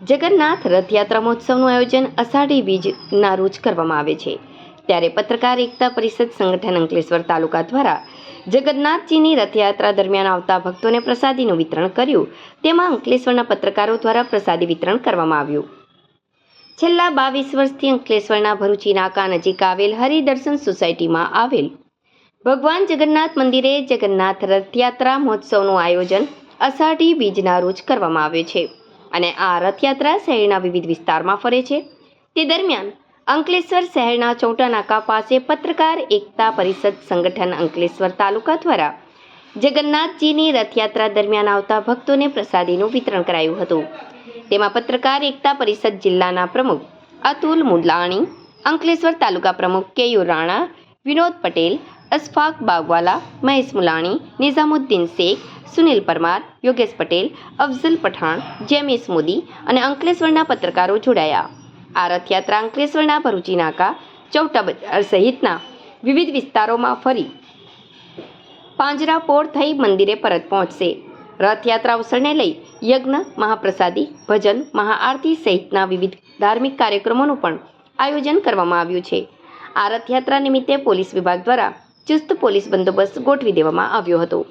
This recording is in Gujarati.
જગન્નાથ રથયાત્રા મહોત્સવનું આયોજન અષાઢી બીજના રોજ કરવામાં આવે છે. ત્યારે પત્રકાર એકતા પરિષદ સંગઠન અંકલેશ્વર તાલુકા દ્વારા જગન્નાથજીની રથયાત્રા દરમિયાન આવતા ભક્તોને પ્રસાદીનું વિતરણ કર્યું. તેમાં અંકલેશ્વરના પત્રકારો દ્વારા પ્રસાદી વિતરણ કરવામાં આવ્યું. છેલ્લા બાવીસ વર્ષથી અંકલેશ્વરના ભરૂચી, નાકા નજીક આવેલ હરિદર્શન સોસાયટીમાં આવેલ ભગવાન જગન્નાથ મંદિરે જગન્નાથ રથયાત્રા મહોત્સવનું આયોજન અષાઢી બીજના રોજ કરવામાં આવે છે. અને આ રથયાત્રા શહેરના વિવિધ વિસ્તારમાં ફરે છે. તે દરમિયાન અંકલેશ્વર શહેરના ચોટા નાકા પાસે પત્રકાર એકતા પરિષદ સંગઠન અંકલેશ્વર તાલુકા દ્વારા જગન્નાથજીની રથયાત્રા દરમિયાન આવતા ભક્તોને પ્રસાદીનું વિતરણ કરાયું હતું. તેમાં પત્રકાર એકતા પરિષદ જિલ્લાના પ્રમુખ અતુલ મુદલાણી અંકલેશ્વર તાલુકા પ્રમુખ કેયુ રાણા, વિનોદ પટેલ અશફાક બાગવાલા, મહેશ મુલાણી, નિઝામુદ્દીન શેખ, સુનિલ પરમાર, યોગેશ પટેલ, અફઝલ પઠાણ જેમિસ મોદી અને અંકલેશ્વરના પત્રકારો જોડાયા. આ રથયાત્રા અંકલેશ્વરના ભરૂચી નાકા, ચૌટા બજાર સહિતના વિવિધ વિસ્તારોમાં ફરી. પાંજરાપોળ થઈ મંદિરે પરત પહોંચશે. રથયાત્રા અવસરને લઈ યજ્ઞ, મહાપ્રસાદી, ભજન, મહાઆરતી સહિતના વિવિધ ધાર્મિક કાર્યક્રમોનું પણ આયોજન કરવામાં આવ્યું છે. આ રથયાત્રા નિમિત્તે પોલીસ વિભાગ દ્વારા ચુસ્ત પોલીસ બંદોબસ્ત ગોઠવી દેવામાં આવ્યો હતો.